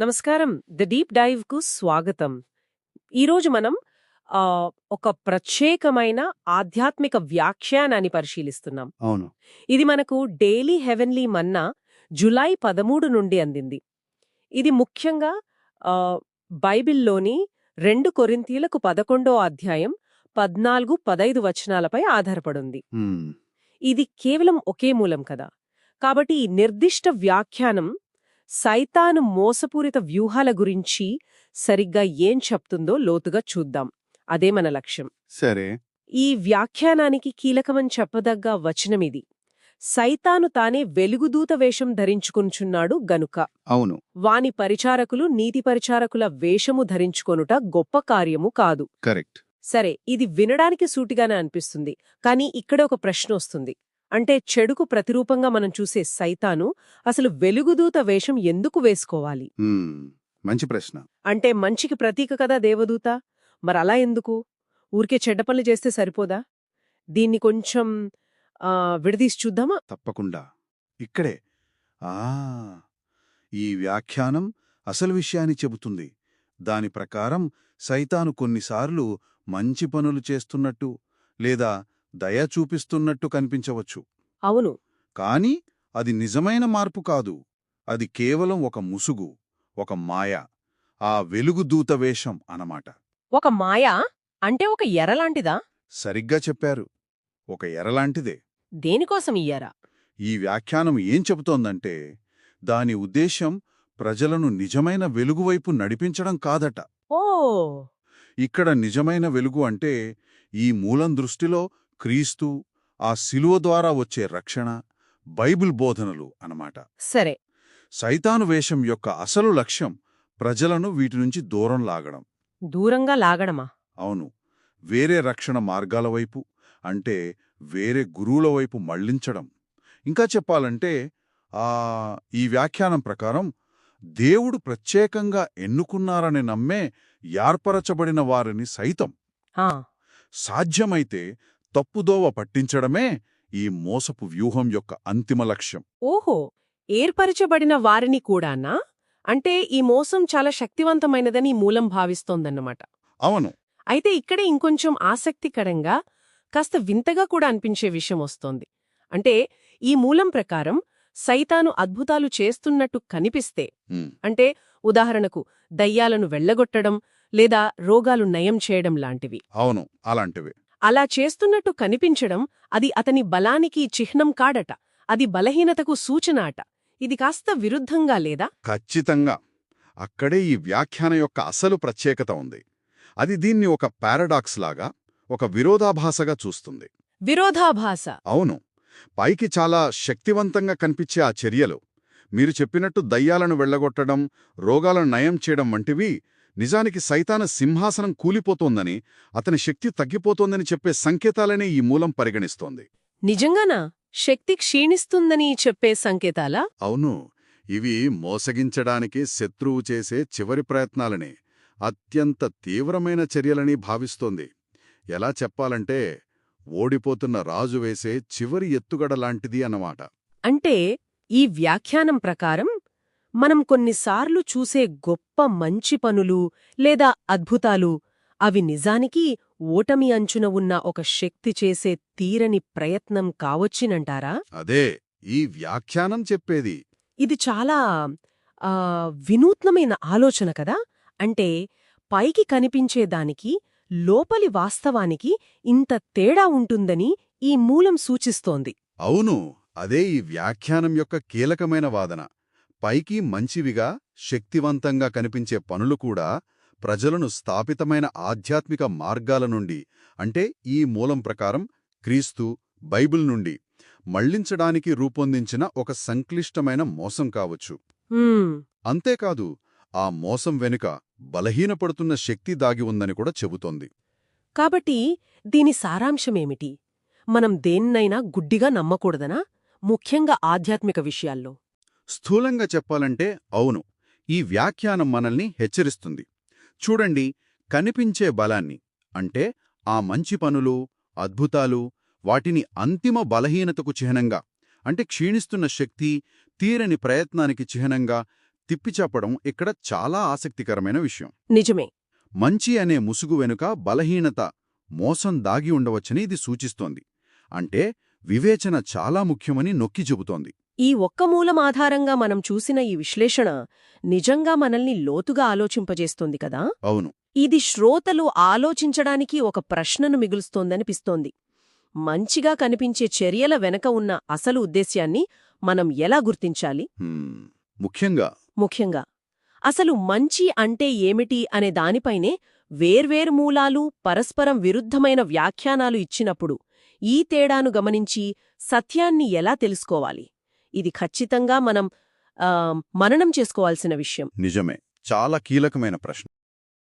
నమస్కారం. The deep డైవ్కు స్వాగతం ఈరోజు మనం ఒక ప్రత్యేకమైన ఆధ్యాత్మిక వ్యాఖ్యానాన్ని పరిశీలిస్తున్నాం. అవును. ఇది మనకు డైలీ హెవెన్లీ మన్నా జులై పదమూడు నుండి అందింది. ఇది ముఖ్యంగా బైబిల్లోని రెండు కొరింతీలకు పదకొండో అధ్యాయం పద్నాలుగు పదైదు వచనాలపై ఆధారపడుంది. ఇది కేవలం ఒకే మూలం కదా. కాబట్టి ఈ నిర్దిష్ట వ్యాఖ్యానం సైతాను మోసపూరిత వ్యూహాల గురించి సరిగ్గా ఏం చెప్తుందో లోతుగా చూద్దాం. అదే మన లక్ష్యం. సరే. ఈ వ్యాఖ్యానానికి కీలకమని చెప్పదగ్గ వచనమిది సైతాను తానే వెలుగుదూత వేషం ధరించుకొనుచున్నాడు గనుక. అవును. వాని పరిచారకులు నీతి పరిచారకుల వేషము ధరించుకొనుట గొప్ప కార్యము కాదు. కరెక్ట్. సరే ఇది వినడానికి సూటిగానే అనిపిస్తుంది కానీ ఇక్కడ ఒక ప్రశ్న వస్తుంది. అంటే చెడుకు ప్రతిరూపంగా మనం చూసే సైతాను అసలు వెలుగుదూత వేషం ఎందుకు వేసుకోవాలి. మంచి ప్రశ్న. అంటే మంచికి ప్రతీక కదా దేవదూత? మరలా ఎందుకు? ఊరికే చెడ్డ పనులు చేస్తే సరిపోదా? దీన్ని కొంచెం ఆ, విడదీసి చూద్దామా? తప్పకుండా. ఇక్కడే. ఆ ఈ వ్యాఖ్యానం అసలు విషయాన్ని చెబుతుంది. దాని ప్రకారం సైతాను కొన్నిసార్లు మంచి పనులు చేస్తున్నట్టు లేదా దయ చూపిస్తున్నట్టు కనిపించవచ్చు. అవును. కాని అది నిజమైన మార్పు కాదు. అది కేవలం ఒక ముసుగు ఒక మాయ ఆ వెలుగుదూత వేషం అనమాట ఒక మాయా అంటే ఒక ఎరలాంటిదా సరిగ్గా చెప్పారు. ఒక ఎరలాంటిదే దేనికోసం ఇయ్యారా ఈ వ్యాఖ్యానం ఏం చెబుతోందంటే దాని ఉద్దేశ్యం ప్రజలను నిజమైన వెలుగువైపు నడిపించడం కాదట. ఓ! ఇక్కడ నిజమైన వెలుగు అంటే ఈ మూలం దృష్టిలో క్రీస్తు ఆ శిలువ ద్వారా వచ్చే రక్షణ బైబిల్ బోధనలు అనమాట సరే. సైతాను వేషం యొక్క అసలు లక్ష్యం ప్రజలను వీటి నుంచి దూరం లాగడం. దూరంగా లాగడమా? అవును. వేరే రక్షణ మార్గాల వైపు అంటే వేరే గురువుల వైపు మళ్ళించడం. ఇంకా చెప్పాలంటే ఆ ఈ వ్యాఖ్యానం ప్రకారం దేవుడు ప్రత్యేకంగా ఎన్నుకున్నారని నమ్మే యార్పరచబడిన వారిని సైతం. సాధ్యమైతే తప్పుదోవ పట్టించడమే ఈ మోసపు వ్యూహం యొక్క అంతిమ లక్ష్యం. ఓహో! ఏర్పరచబడిన వారిని కూడానా? అంటే ఈ మోసం చాలా శక్తివంతమైనదని మూలం భావిస్తోందన్నమాట. అవును. అయితే ఇక్కడే ఇంకొంచెం ఆసక్తికరంగా కాస్త వింతగా కూడా అనిపించే విషయం వస్తోంది. అంటే ఈ మూలం ప్రకారం సైతాను అద్భుతాలు చేస్తున్నట్టు కనిపిస్తే అంటే ఉదాహరణకు దయ్యాలను వెళ్ళగొట్టడం లేదా రోగాలు నయం చేయడం లాంటివి. అవును అలాంటివే. అలా చేస్తున్నట్టు కనిపించడం అది అతని బలానికి చిహ్నం కాడట. అది బలహీనతకు సూచన అట ఇది కాస్త విరుద్ధంగా లేదా? ఖచ్చితంగా. అక్కడే ఈ వ్యాఖ్యాన యొక్క అసలు ప్రత్యేకత ఉంది. అది దీన్ని ఒక పారాడాక్స్ లాగా ఒక విరోధాభాసగా చూస్తుంది. విరోధాభాస. అవును. పైకి చాలా శక్తివంతంగా కనిపించే ఆ చర్యలు. మీరు చెప్పినట్టు దయ్యాలను వెళ్ళగొట్టడం రోగాలను నయం చేయడం వంటివి నిజానికి సైతాన సింహాసనం కూలిపోతోందని అతని శక్తి తగ్గిపోతోందని చెప్పే సంకేతాలనే ఈ మూలం పరిగణిస్తోంది. నిజంగానా? శక్తి క్షీణిస్తుందని చెప్పే సంకేతాలా? అవును. ఇవి మోసగించడానికి శత్రువు చేసే చివరి ప్రయత్నాలని అత్యంత తీవ్రమైన చర్యలని భావిస్తోంది. ఎలా చెప్పాలంటే ఓడిపోతున్న రాజు వేసే చివరి ఎత్తుగడ లాంటిది అన్నమాట. అంటే ఈ వ్యాఖ్యానం ప్రకారం మనం కొన్నిసార్లు చూసే గొప్ప మంచి పనులు లేదా అద్భుతాలు అవి నిజానికి ఓటమి అంచున ఉన్న ఒక శక్తి చేసే తీరని ప్రయత్నం కావచ్చినంటారా అదే ఈ వ్యాఖ్యానం చెప్పేది. ఇది చాలా వినూత్నమైన ఆలోచన కదా? అంటే పైకి కనిపించేదానికి లోపలి వాస్తవానికి ఇంత తేడా ఉంటుందని ఈ మూలం సూచిస్తోంది. అవును అదే ఈ వ్యాఖ్యానం యొక్క కీలకమైన వాదన. పైకి మంచివిగా శక్తివంతంగా కనిపించే పనులు కూడా ప్రజలను స్థాపితమైన ఆధ్యాత్మిక మార్గాల నుండి అంటే ఈ మూలం ప్రకారం క్రీస్తు బైబిల్ నుండి మళ్ళించడానికి రూపొందించిన ఒక సంక్లిష్టమైన మోసం కావచ్చు. అంతేకాదు ఆ మోసం వెనుక బలహీనపడుతున్న శక్తి దాగి ఉందని కూడా చెబుతోంది. కాబట్టి దీని సారాంశమేమిటి? మనం దేన్నైనా గుడ్డిగా నమ్మకూడదనా? ముఖ్యంగా ఆధ్యాత్మిక విషయాల్లో. స్థూలంగా చెప్పాలంటే అవును. ఈ వ్యాఖ్యానం మనల్ని హెచ్చరిస్తుంది. చూడండి కనిపించే బలాన్ని అంటే ఆ మంచి పనులు అద్భుతాలు వాటిని అంతిమ బలహీనతకు చిహ్నంగా అంటే క్షీణిస్తున్న శక్తి తీరని ప్రయత్నానికి చిహ్నంగా తిప్పిచెప్పడం ఇక్కడ చాలా ఆసక్తికరమైన విషయం. నిజమే. మంచి అనే ముసుగు వెనుక బలహీనత మోసం దాగి ఉండవచ్చని ఇది సూచిస్తోంది. అంటే వివేచన చాలా ముఖ్యమని నొక్కి చెబుతోంది. ఈ ఒక్క మూలం ఆధారంగా మనం చూసిన ఈ విశ్లేషణ నిజంగా మనల్ని లోతుగా ఆలోచింపజేస్తోంది కదా? అవును. ఇది శ్రోతలు ఆలోచించడానికి ఒక ప్రశ్నను మిగులుస్తోందనిపిస్తోంది. మంచిగా కనిపించే చర్యల వెనక ఉన్న అసలు ఉద్దేశ్యాన్ని మనం ఎలా గుర్తించాలి? ముఖ్యంగా ముఖ్యంగా అసలు మంచి అంటే ఏమిటి అనే దానిపైనే వేర్వేరు మూలాలు పరస్పరం విరుద్ధమైన వ్యాఖ్యానాలు ఇచ్చినప్పుడు ఈ తేడాను గమనించి సత్యాన్ని ఎలా తెలుసుకోవాలి? ఇది ఖచ్చితంగా మనం మననం చేసుకోవాల్సిన విషయం. నిజమే. చాలా కీలకమైన ప్రశ్న.